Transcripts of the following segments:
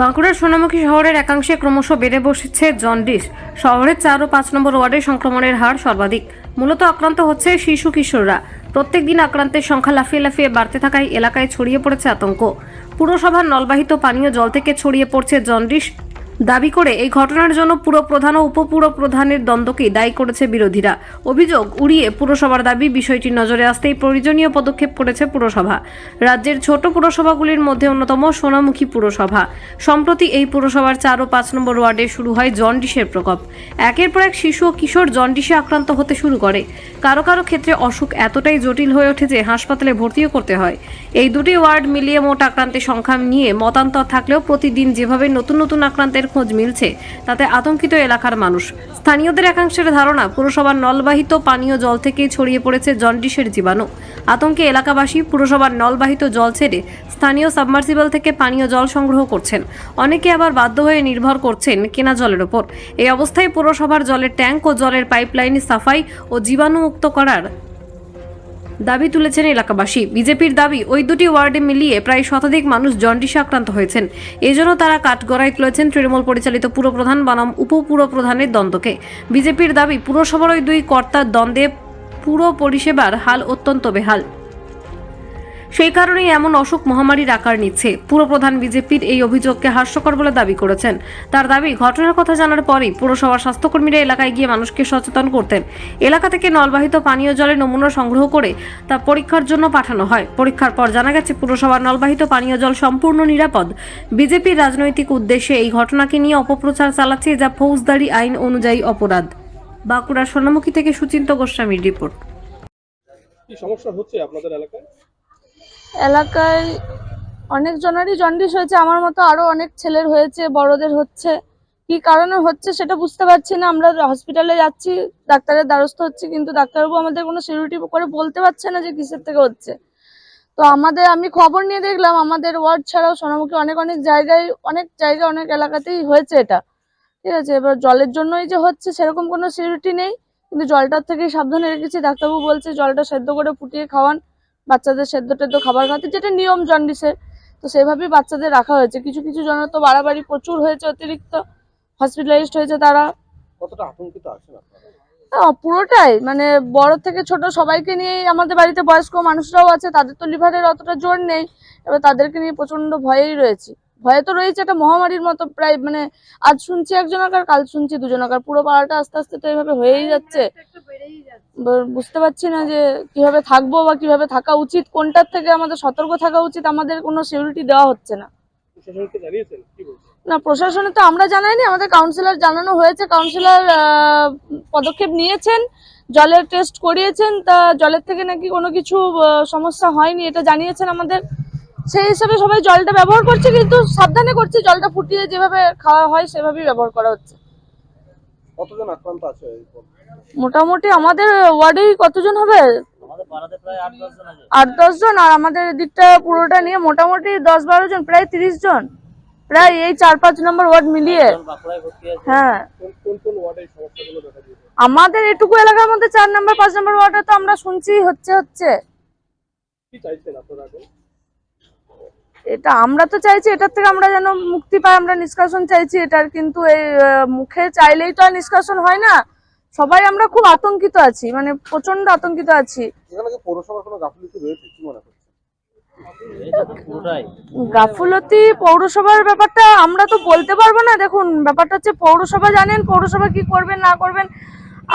বাঁকুড়ার সোনামুখী শহরের একাংশে ক্রমশ বেড়ে বসেছে জন্ডিস। শহরের চার ও পাঁচ নম্বর ওয়ার্ডে সংক্রমণের হার সর্বাধিক। মূলত আক্রান্ত হচ্ছে শিশু কিশোররা। প্রত্যেক দিন আক্রান্তের সংখ্যা লাফিয়ে লাফিয়ে বাড়তে থাকায় এলাকায় ছড়িয়ে পড়েছে আতঙ্ক। পুরসভার নলবাহিত পানীয় জল থেকে ছড়িয়ে পড়ছে জন্ডিস। দাবি করে এই ঘটনার জন্য পুর প্রধান ও উপপুর প্রধানের দ্বন্দ্বকেই দায়ী করেছে বিরোধীরা। অভিযোগ, উড়িয়ে পুরসভার দাবি, বিষয়টি নজরে আসতেই প্রয়োজনীয় পদক্ষেপ করেছে পুরসভা। রাজ্যের ছোট পুরসভাগুলির মধ্যে অন্যতম সোনামুখী পুরসভা। সম্প্রতি এই পুরসভার চার ও পাঁচ নম্বর ওয়ার্ডে শুরু হয় জন্ডিসের প্রকোপ। একের পর এক শিশু ও কিশোর জন্ডিসে আক্রান্ত হতে শুরু করে। কারও কারও ক্ষেত্রে অসুখ এতটাই জটিল হয়ে ওঠে যে হাসপাতালে ভর্তিও করতে হয়। এই দুটি ওয়ার্ড মিলিয়ে মোট আক্রান্তের সংখ্যা নিয়ে মতান্তর থাকলেও প্রতিদিন যেভাবে নতুন নতুন আক্রান্তের খোঁজ মিলছে। তাতে আতঙ্কিত এলাকার মানুষ। স্থানীয়দের একাংশের ধারণা, পুরসভার নলবাহিত পানীয় জল থেকেই ছড়িয়ে পড়েছে জন্ডিসের জীবাণু। আতঙ্কে এলাকাবাসী পুরসভার নলবাহিত জল ছেড়ে স্থানীয় সাবমার্সিবল থেকে পানীয় জল সংগ্রহ করছেন। অনেকে আবার বাধ্য হয়ে নির্ভর করছেন কেনা জলের ওপর। এই অবস্থায় পুরসভার জলের ট্যাঙ্ক ও জলের পাইপলাইন সাফাই ও জীবাণুমুক্ত করার দাবি তুলেছেন এলাকাবাসী। বিজেপির দাবি, ওই দুটি ওয়ার্ডে মিলিয়ে প্রায় শতাধিক মানুষ জন্ডিসে আক্রান্ত হয়েছেন। এজন্য তারা কাঠগড়ায় তুলেছেন তৃণমূল পরিচালিত পুরপ্রধান বনাম উপপুরপ্রধানের দ্বন্দ্বকে। বিজেপির দাবি, পুরসভার ওই দুই কর্তার দ্বন্দ্বে পুরো পরিষেবার হাল অত্যন্ত বেহাল। সেই কারণেই এমন অসুখ মহামারীর আকার নিচ্ছে। পুরপ্রধান বিজেপির এই অভিযোগকে হাস্যকর বলে দাবি করেছেন। তার দাবি, ঘটনার কথা জানার পরই পুরসভার স্বাস্থ্যকর্মীরা এলাকায় গিয়ে মানুষকে সচেতন করতেন। এলাকা থেকে নলবাহিত পানীয় জলের নমুনা সংগ্রহ করে তা পরীক্ষার জন্য পাঠানো হয়। পরীক্ষার পর জানা গেছে, পুরসভার নলবাহিত পানীয় জল সম্পূর্ণ নিরাপদ। বিজেপির রাজনৈতিক উদ্দেশ্যে এই ঘটনাকে নিয়ে অপপ্রচার চালাচ্ছে যা ফৌজদারি আইন অনুযায়ী অপরাধ। বাঁকুড়ার সোনামুখী থেকে সুচিন্ত গোস্বামীর রিপোর্ট। কি সমস্যা হচ্ছে আপনাদের এলাকায়? এলাকায় অনেক জনেরই জন্ডিস হয়েছে, আমার মতো আরও অনেক ছেলের হয়েছে, বড়দের হচ্ছে। কি কারণে হচ্ছে সেটা বুঝতে পারছি না, আমরা হসপিটালে যাচ্ছি, ডাক্তারের দ্বারস্থ হচ্ছি, কিন্তু ডাক্তারবাবু আমাদের কোনো সিকিউরিটি করে বলতে পারছে না যে কিসের থেকে হচ্ছে। তো আমাদের, আমি খবর নিয়ে দেখলাম, আমাদের ওয়ার্ড ছাড়াও সোনামুখী অনেক অনেক জায়গায় অনেক জায়গায়, অনেক এলাকাতেই হয়েছে এটা। ঠিক আছে, এবার জলের জন্যই যে হচ্ছে সেরকম কোনো সিকিউরিটি নেই, কিন্তু জলটার থেকেই সাবধানে রেখেছি, ডাক্তারবাবু বলছে জলটা সেদ্ধ করে ফুটিয়ে খাওয়ান। বাচ্চাদের সেদ্ধ টেদ্ধ খাবার খাওয়াতে যেটা নিয়ম জন্ডিসের তো সেভাবেই বাচ্চাদের রাখা হয়েছে। কিছু কিছু জনের তো বাড়াবাড়ি প্রচুর হয়েছে অতিরিক্ত হসপিটালাইজড হয়েছে তারা। কতটা আতঙ্কিত আছেন পুরোটাই। মানে বড় থেকে ছোট সবাইকে নিয়েই আমাদের বাড়িতে বয়স্ক মানুষরাও আছে তাদের তো লিভারের অতটা জোর নেই। এবার তাদেরকে নিয়ে প্রচণ্ড ভয়েই রয়েছি। ভয়ে তো রয়েছে একটা মহামারীর মতো প্রায় মানে আজ শুনছি একজনকার কাল শুনছি দুজনকার পুরো পাড়াটা আস্তে আস্তে তো এইভাবে হয়েই যাচ্ছে। বুঝতে পারছি না যে কীভাবে থাকব বা কীভাবে থাকা উচিত কোনটার থেকে আমাদের সতর্ক থাকা উচিত আমাদের কোনো সিকিউরিটি দেওয়া হচ্ছে না। না প্রশাসনে তো আমরা জানাইনি আমাদের কাউন্সিলর জানানো হয়েছে কাউন্সিলর পদক্ষেপ নিয়েছেন জলের টেস্ট করিয়েছেন তা জলের থেকে নাকি কোনো কিছু সমস্যা হয়নি এটা জানিয়েছেন আমাদের। সেই হিসাবে সবাই জলটা ব্যবহার করছে কিন্তু সাবধানে করছে জলটা ফুটিয়ে যেভাবে খাওয়া হয় সেভাবেই ব্যবহার করা হচ্ছে। কতজন আক্রান্ত আছে? মোটামুটি আমাদের ওয়ার্ডেই কতজন হবে? আট দশ জন আর আমাদের এদিকটা পুরোটা নিয়ে মোটামুটি দশ বারো জন প্রায় তিরিশ জন। প্রায় এই চার পাঁচ নম্বর ওয়ার্ড মিলিয়ে। হ্যাঁ। আমাদের এটুকু এলাকার মধ্যে চার নম্বর পাঁচ নম্বর ওয়ার্ডে তো আমরা শুনছি হচ্ছে হচ্ছে। এটা আমরা তো চাইছি এটার থেকে আমরা যেন মুক্তি পাই আমরা নিষ্কাশন চাইছি এটার কিন্তু এই মুখে চাইলেই তো আর নিষ্কাশন হয় না। সবাই আমরা খুব আতঙ্কিত আছি মানে প্রচণ্ড আতঙ্কিত আছি। গাফুলতি পৌরসভার ব্যাপারটা আমরা তো বলতে পারব না। দেখুন ব্যাপারটা হচ্ছে পৌরসভা জানেন পৌরসভা কি করবেন না করবেন।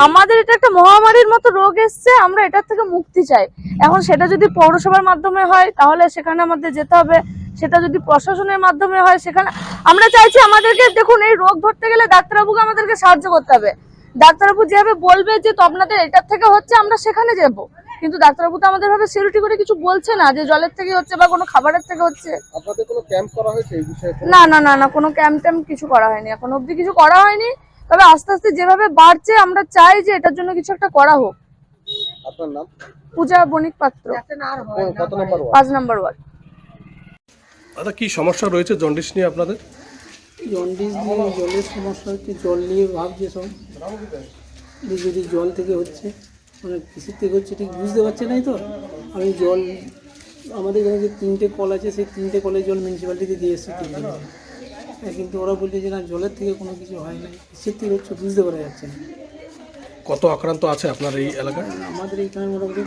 আমাদের এটা একটা মহামারীর মতো রোগ এসছে আমরা এটার থেকে মুক্তি চাই। এখন সেটা যদি পৌরসভার মাধ্যমে হয় তাহলে সেখানে আমাদের যেতে হবে। সেটা যদি প্রশাসনের মাধ্যমে হয় সেখানে আমরা চাইছি আমাদেরকে দেখুন এই রোগ ধরতে গেলে ডাক্তারবাবুকে আমাদেরকে সাহায্য করতে হবে। ডাক্তারবাবু যেভাবে বলবে যে তো আপনাদের এটার থেকে হচ্ছে আমরা সেখানে যাব। কিন্তু ডাক্তারবাবু তো আমাদের ভাবে সিকিউরিটি করে কিছু বলছে না যে জলের থেকে হচ্ছে বা কোনো খাবারের থেকে হচ্ছে। আপনাদের কোনো ক্যাম্প করা হয়েছে এই বিষয়ে? না না না না কোনো ক্যাম্প ট্যাম্প কিছু করা হয়নি। এখন অবধি কিছু করা হয়নি। তবে আস্তে আস্তে যেভাবে বাড়ছে আমরা চাই যে এটার জন্য কিছু একটা করা হোক। আপনার নাম? পূজা বণিক পাত্র। পাঁচ নম্বর ওয়ার্ড। দাদা কি সমস্যা রয়েছে জন্ডিস নিয়ে আপনাদের? জন্ডিস নিয়ে জলের সমস্যা হচ্ছে জল নিয়ে ভাবছে সব। যদি জল থেকে হচ্ছে। মানে কিসের থেকে হচ্ছে ঠিক বুঝতে পারছে নাই তো? আমি জল আমাদের এখানে যে তিনটে কল আছে সেই তিনটে কলের জল মিউনিসিপ্যালিটিতে দিয়ে এসেছি তিন দিন আগে। হ্যাঁ, কিন্তু ওরা বলছে যে না জলের থেকে কোনো কিছু হয় না কিসের থেকে হচ্ছে বুঝতে পারা যাচ্ছে না। কত আক্রান্ত আছে আপনার এই এলাকায়? আমাদের এইখানে মোটামুটি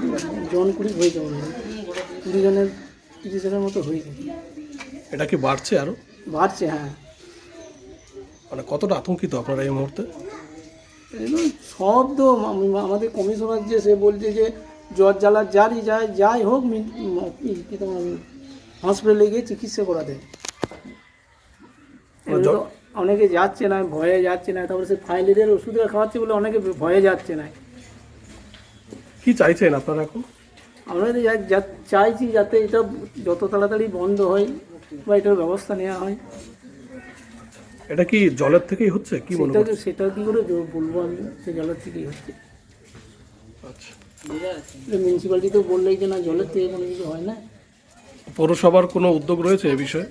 জন কুড়ি হয়ে। যাবে কুড়ি জনের তিরিশ জনের মতো হয়ে যাবে এটা কি বাড়ছে আরও? বাড়ছে হ্যাঁ। মানে কতটা আতঙ্কিত আপনারা এই মুহূর্তে? সব তো আমাদের কমিশনার যে সে বলছে যে জ্বর জ্বালা যারই যায় যাই হোক কি তোমার হসপিটালে গিয়ে চিকিৎসা করাতে। অনেকে যাচ্ছে না ভয়ে যাচ্ছে না তারপরে সে ফাইলের ওষুধটা খাওয়াচ্ছে বলে অনেকে ভয়ে যাচ্ছে না। কি চাইছেন আপনারা এখন? আমরা চাইছি যাতে এটা যত তাড়াতাড়ি বন্ধ হয় বা এটার ব্যবস্থা নেওয়া হয়। এটা কি জলের থেকেই হচ্ছে? কি মনে সেটা সেটা কি করে বলব আমি? সে জলের থেকেই হচ্ছে। আচ্ছা। মিউনিসিপ্যালিটি তো বললেই যে না জলের থেকে কোনো কিছু হয় না। পৌরসভার কোনো উদ্যোগ রয়েছে এ বিষয়ে?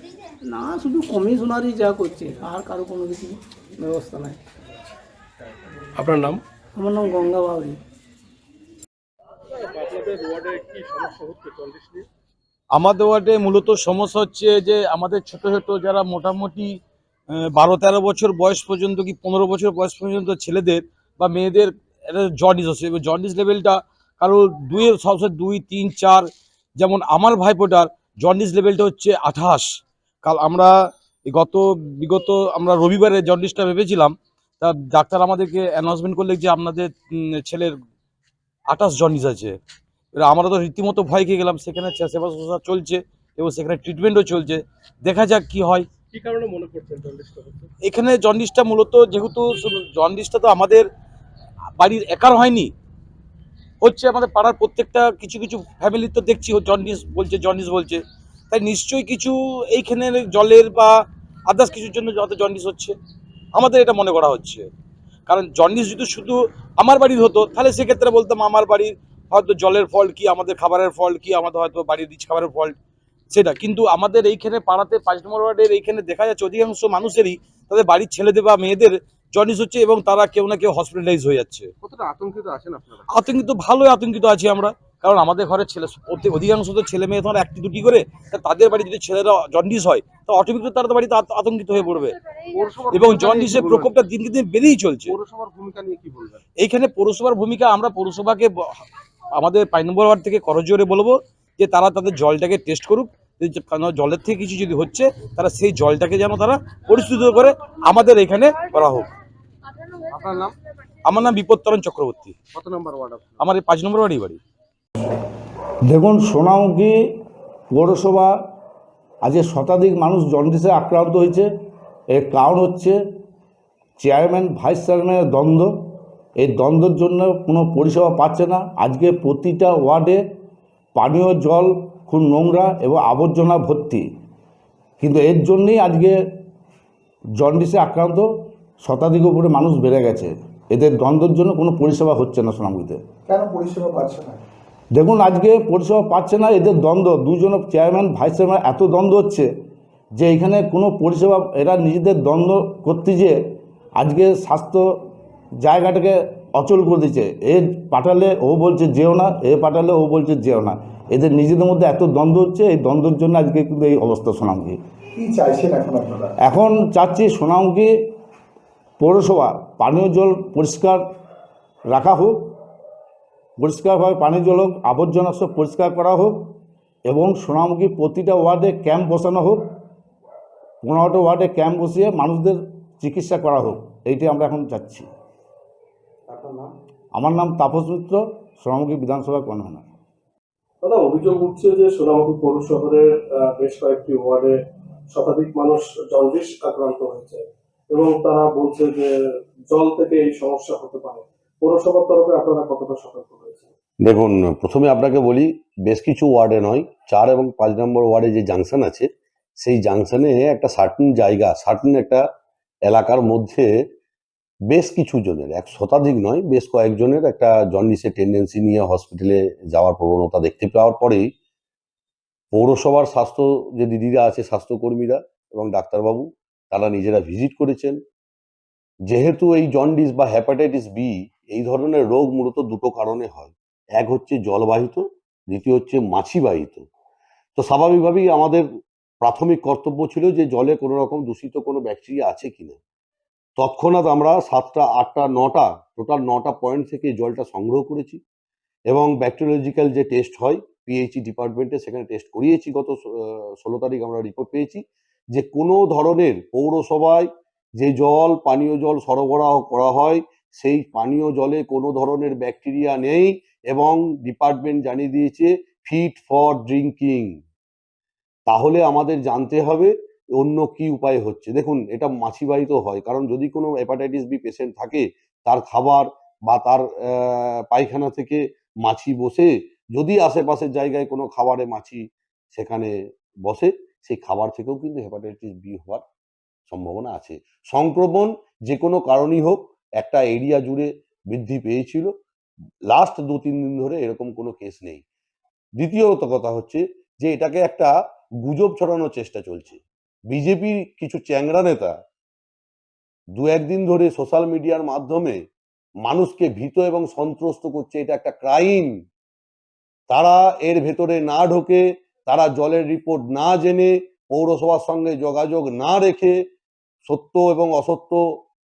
না শুধু কমিশনারই যা করছে আর কারও কোনো কিছু ব্যবস্থা নাই। আপনার নাম? আমার নাম গঙ্গা বাউরি। আমাদের ওয়ার্ডে মূলত সমস্যা হচ্ছে যে আমাদের ছোট ছোট যারা মোটামুটি বারো তেরো বছর বয়স পর্যন্ত কি পনেরো বছর বয়স পর্যন্ত ছেলেদের বা মেয়েদের একটা জন্ডিস হচ্ছে এবার জন্ডিস লেভেলটা কারও দুইয়ের সবসময় দুই, তিন, চার, যেমন আমার ভাইপোটার জন্ডিস লেভেলটা হচ্ছে আঠাশ। কাল আমরা গত, বিগত আমরা রবিবারে জন্ডিসটা ভেবেছিলাম, তা ডাক্তার আমাদেরকে অ্যানাউন্সমেন্ট করলে যে আপনাদের ছেলের আঠাশ জন্ডিস আছে। এবার আমরা তো রীতিমতো ভয় খেয়ে গেলাম, সেখানে সেবা চলছে এবং সেখানে ট্রিটমেন্টও চলছে। দেখা যাক কি হয়। কি কারণে মনে করছেন জন্ডিসটা এখানে জন্ডিসটা মূলত যেহেতু জন্ডিসটা তো আমাদের বাড়ির একার হয়নি, হচ্ছে আমাদের পাড়ার প্রত্যেকটা কিছু কিছু ফ্যামিলি তো দেখছি জন্ডিস বলছে জন্ডিস বলছে। তাই নিশ্চয়ই কিছু এইখানে জলের বা আদার্স কিছুর জন্য যত জন্ডিস হচ্ছে, আমাদের এটা মনে করা হচ্ছে। কারণ জন্ডিস যদি শুধু আমার বাড়ির হতো, তাহলে সেক্ষেত্রে বলতাম আমার বাড়ির হয়তো জলের ফল্ট কি, আমাদের খাবারের ফল্ট কি, আমাদের হয়তো বাড়ির রিচ খাবারের ফল্ট সেটা। কিন্তু আমাদের এইখানে পাড়াতে পাঁচ নম্বর ওয়ার্ডের এইখানে দেখা যাচ্ছে অধিকাংশ মানুষেরই তাদের বাড়ির ছেলেদের বা মেয়েদের জন্ডিস হচ্ছে এবং তারা কেউ না কেউ হসপিটালাইজ হয়ে যাচ্ছে। কতটা আতঙ্কিত আছেন আপনারা? আতঙ্কিত ভালোই আতঙ্কিত আছি আমরা। কারণ আমাদের ঘরে ছেলে অধিকাংশ তো ছেলে মেয়ে ধর একটি দুটি করে তাদের বাড়ি যদি ছেলেরা জন্ডিস হয় তো অটোমেটিক তারা তো বাড়িতে আতঙ্কিত হয়ে পড়বে। এবং জন্ডিসের প্রকোপটা দিনকে দিন বেড়েই চলছে। পৌরসভার ভূমিকা নিয়ে কি বলবেন? এইখানে পৌরসভার ভূমিকা আমরা পৌরসভাকে আমাদের পাঁচ নম্বর ওয়ার্ড থেকে করজোরে বলব যে তারা তাদের জলটাকে টেস্ট করুক জলের থেকে কিছু যদি হচ্ছে তারা সেই জলটাকে যেন তারা পরিস্থিত করে আমাদের এখানে করা হোক। আপনার নাম? আমার নাম বিপত্তরণ চক্রবর্তী। কত নম্বর ওয়ার্ড আমার এই পাঁচ নম্বর ওয়ার্ডই বাড়ি। দেখুন সোনামুখী পৌরসভা আজকে শতাধিক মানুষ জন্ডিসে আক্রান্ত হয়েছে। এর কারণ হচ্ছে চেয়ারম্যান ভাইস চেয়ারম্যানের দ্বন্দ্ব। এই দ্বন্দ্বের জন্য কোনো পরিষেবা পাচ্ছে না। আজকে প্রতিটা ওয়ার্ডে পানীয় জল খুব নোংরা এবং আবর্জনা ভর্তি। কিন্তু এর জন্যেই আজকে জন্ডিসে আক্রান্ত শতাধিক উপরে মানুষ বেড়ে গেছে। এদের দ্বন্দ্বের জন্য কোনো পরিষেবা হচ্ছে না সোনামুখীতে কেন পরিষেবা পাচ্ছে না? দেখুন আজকে পরিষেবা পাচ্ছে না এদের দ্বন্দ্ব। দুজন চেয়ারম্যান ভাইস চেয়ারম্যান এত দ্বন্দ্ব হচ্ছে যে এখানে কোনো পরিষেবা এরা নিজেদের দ্বন্দ্ব করতে গিয়ে আজকে স্বাস্থ্য জায়গাটাকে অচল করে দিচ্ছে। এ পাঠালে ও বলছে যেও না এ পাঠালে ও বলছে যেও না। এদের নিজেদের মধ্যে এত দ্বন্দ্ব হচ্ছে এই দ্বন্দ্বের জন্য আজকে কিন্তু এই অবস্থা সোনামুখী। এখন চাচ্ছি সোনামুখী পৌরসভা পানীয় জল পরিষ্কার রাখা হোক পরিষ্কারভাবে পানীয় জল হোক আবর্জনা সব পরিষ্কার করা হোক এবং সোনামুখী প্রতিটা ওয়ার্ডে ক্যাম্প বসানো হোক পনেরোটা ওয়ার্ডে ক্যাম্প বসিয়ে মানুষদের চিকিৎসা করা হোক এইটাই আমরা এখন চাচ্ছি। আমার নাম তাপস মিত্র সোনামুখী বিধানসভা কনভেনার। দাদা, অভিযোগ উঠছে যে সোনামুখী পৌর শহরের বেশ কয়েকটি ওয়ার্ডে শতাধিক মানুষ জন্ডিস আক্রান্ত হয়েছে এবং তারা বলছে যে জল থেকে এই সমস্যা হতে পারে। পৌরসভার তরফে আপনারা কতটা সতর্ক রয়েছে দেখুন, প্রথমে আপনাকে বলি, বেশ কিছু ওয়ার্ডে নয়, চার এবং পাঁচ নম্বর ওয়ার্ডে যে জাংশন আছে, সেই জাংশনে একটা সার্টিন জায়গা, সার্টিন একটা এলাকার মধ্যে বেশ কিছু জনের, এক শতাধিক নয়, বেশ কয়েকজনের একটা জন্ডিসের টেন্ডেন্সি নিয়ে হসপিটালে যাওয়ার প্রবণতা দেখতে পাওয়ার পরেই পৌরসভার স্বাস্থ্য, যে দিদিরা আছে, স্বাস্থ্যকর্মীরা এবং ডাক্তারবাবু, তারা নিজেরা ভিজিট করেছেন। যেহেতু এই জন্ডিস বা হ্যাপাটাইটিস বি এই ধরনের রোগ মূলত দুটো কারণে হয়। এক হচ্ছে জলবাহিত, দ্বিতীয় হচ্ছে মাছিবাহিত। তো স্বাভাবিকভাবেই আমাদের প্রাথমিক কর্তব্য ছিল যে জলে কোনো রকম দূষিত কোনো ব্যাকটেরিয়া আছে কিনা। তৎক্ষণাৎ আমরা সাতটা, আটটা, নটা, টোটাল নটা পয়েন্ট থেকে জলটা সংগ্রহ করেছি এবং ব্যাকটেরিওলজিক্যাল যে টেস্ট হয়, পিএইচই ডিপার্টমেন্টে সেখানে টেস্ট করিয়েছি। গত ষোলো তারিখ আমরা রিপোর্ট পেয়েছি যে কোনো ধরনের পৌরসভায় যে জল, পানীয় জল সরবরাহ করা হয়, সেই পানীয় জলে কোনো ধরনের ব্যাকটেরিয়া নেই এবং ডিপার্টমেন্ট জানিয়ে দিয়েছে, ফিট ফর ড্রিঙ্কিং তাহলে আমাদের জানতে হবে অন্য কি উপায় হচ্ছে? দেখুন, এটা মাছিবাহিত হয়। কারণ যদি কোনো হেপাটাইটিস বি পেশেন্ট থাকে, তার খাবার বা তার পায়খানা থেকে মাছি বসে, যদি আশেপাশের জায়গায় কোনো খাবারে মাছি সেখানে বসে, সেই খাবার থেকেও কিন্তু হেপাটাইটিস বি হওয়ার সম্ভাবনা আছে। সংক্রমণ যে কোনো কারণই হোক, একটা এরিয়া জুড়ে বৃদ্ধি পেয়েছিল। লাস্ট দু তিন দিন ধরে এরকম কোনো কেস নেই। দ্বিতীয়ত কথা হচ্ছে যে, এটাকে একটা গুজব ছড়ানোর চেষ্টা চলছে। বিজেপির কিছু চ্যাংরা নেতা দু একদিন ধরে সোশ্যাল মিডিয়ার মাধ্যমে মানুষকে ভীত এবং সন্ত্রস্ত করছে, এটা একটা ক্রাইম। তারা এর ভেতরে না ঢোকে, তারা জলের রিপোর্ট না জেনে, পৌরসভার সঙ্গে যোগাযোগ না রেখে সত্য এবং অসত্য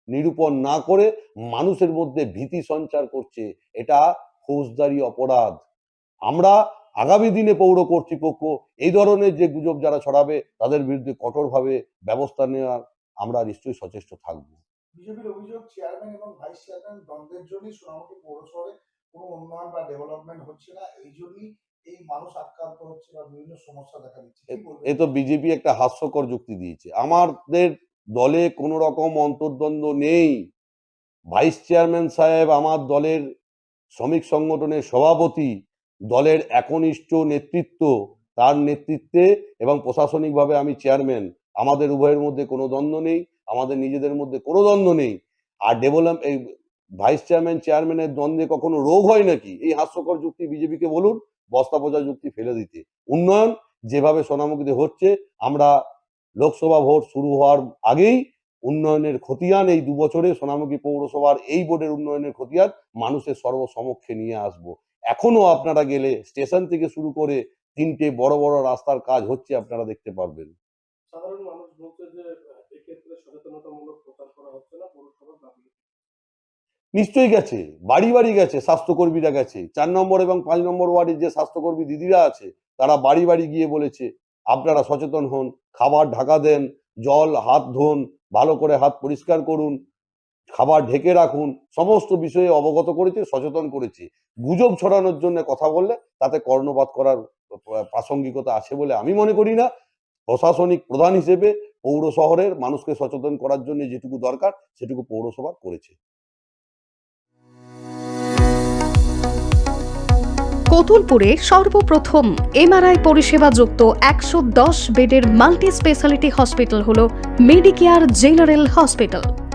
নিরূপণ না করে মানুষের মধ্যে ভীতি সঞ্চার করছে, এটা ফৌজদারি অপরাধ। আমরা আগামী দিনে পৌর কর্তৃপক্ষ এই ধরনের যে গুজব যারা ছড়াবে তাদের বিরুদ্ধে কঠোরভাবে ব্যবস্থা নেওয়ার আমরা নিশ্চয়ই সচেষ্ট থাকব। বিজেপির অভিযোগ চেয়ারম্যান এবং ভাইস চেয়ারম্যান দ্বন্দ্বের জন্যই সোনামুখী কোনো উন্নয়ন বা ডেভেলপমেন্ট হচ্ছে না। এই জন্যই এই মানুষ আক্রান্ত হচ্ছে বা বিভিন্ন সমস্যা দেখা দিচ্ছে। এ তো বিজেপি একটা হাস্যকর যুক্তি দিয়েছে। আমাদের দলে কোনো রকম অন্তর্দ্বন্দ্ব নেই। ভাইস চেয়ারম্যান সাহেব আমার দলের শ্রমিক সংগঠনের সভাপতি দলের একনিষ্ঠ নেতৃত্ব, তার নেতৃত্বে এবং প্রশাসনিকভাবে আমি চেয়ারম্যান, আমাদের উভয়ের মধ্যে কোনো দ্বন্দ্ব নেই, আমাদের নিজেদের মধ্যে কোনো দ্বন্দ্ব নেই। আর ডেভেলপ, এই ভাইস চেয়ারম্যান, চেয়ারম্যানের দ্বন্দ্বে কখনো রোগ হয় নাকি? এই হাস্যকর যুক্তি বিজেপিকে বলুন, বস্তা বোঝা যুক্তি ফেলে দিতে। উন্নয়ন যেভাবে সোনামুখীতে হচ্ছে, আমরা লোকসভা ভোট শুরু হওয়ার আগেই উন্নয়নের খতিয়ান, এই দু বছরে সোনামুখী পৌরসভার এই বোর্ডের উন্নয়নের খতিয়ান মানুষের সর্বসমক্ষে নিয়ে আসব। এখনও আপনারা গেলে স্টেশন থেকে শুরু করে তিনটে বড় বড় রাস্তার কাজ হচ্ছে আপনারা দেখতে পারবেন। সাধারণ মানুষ বলছে যে এক্ষেত্রে সচেতনতামূলক প্রচার করা হচ্ছে না পৌরসভার নিশ্চয়ই গেছে বাড়ি বাড়ি গেছে স্বাস্থ্যকর্মীরা গেছে। চার নম্বর এবং পাঁচ নম্বর ওয়ার্ডের যে স্বাস্থ্যকর্মী দিদিরা আছে তারা বাড়ি বাড়ি গিয়ে বলেছে আপনারা সচেতন হন খাবার ঢাকা দেন জল হাত ধোন ভালো করে হাত পরিষ্কার করুন খাবার ঢেকে রাখুন, সমস্ত বিষয়ে অবগত করেছে, সচেতন করেছে। গুজব ছড়ানোর জন্য কথা বললে তাতে কর্ণপাত করার প্রাসঙ্গিকতা আছে বলে আমি মনে করি না। প্রশাসনিক প্রধান হিসেবে পৌর শহরের মানুষকে সচেতন করার জন্য যেটুকু দরকার, সেটুকু পৌরসভা করেছে। কতুলপুরে সর্বপ্রথম এমআরআই পরিষেবা যুক্ত একশো দশ বেডের মাল্টি স্পেশালিটি হসপিটাল হল মেডিকেয়ার জেনারেল হসপিটাল।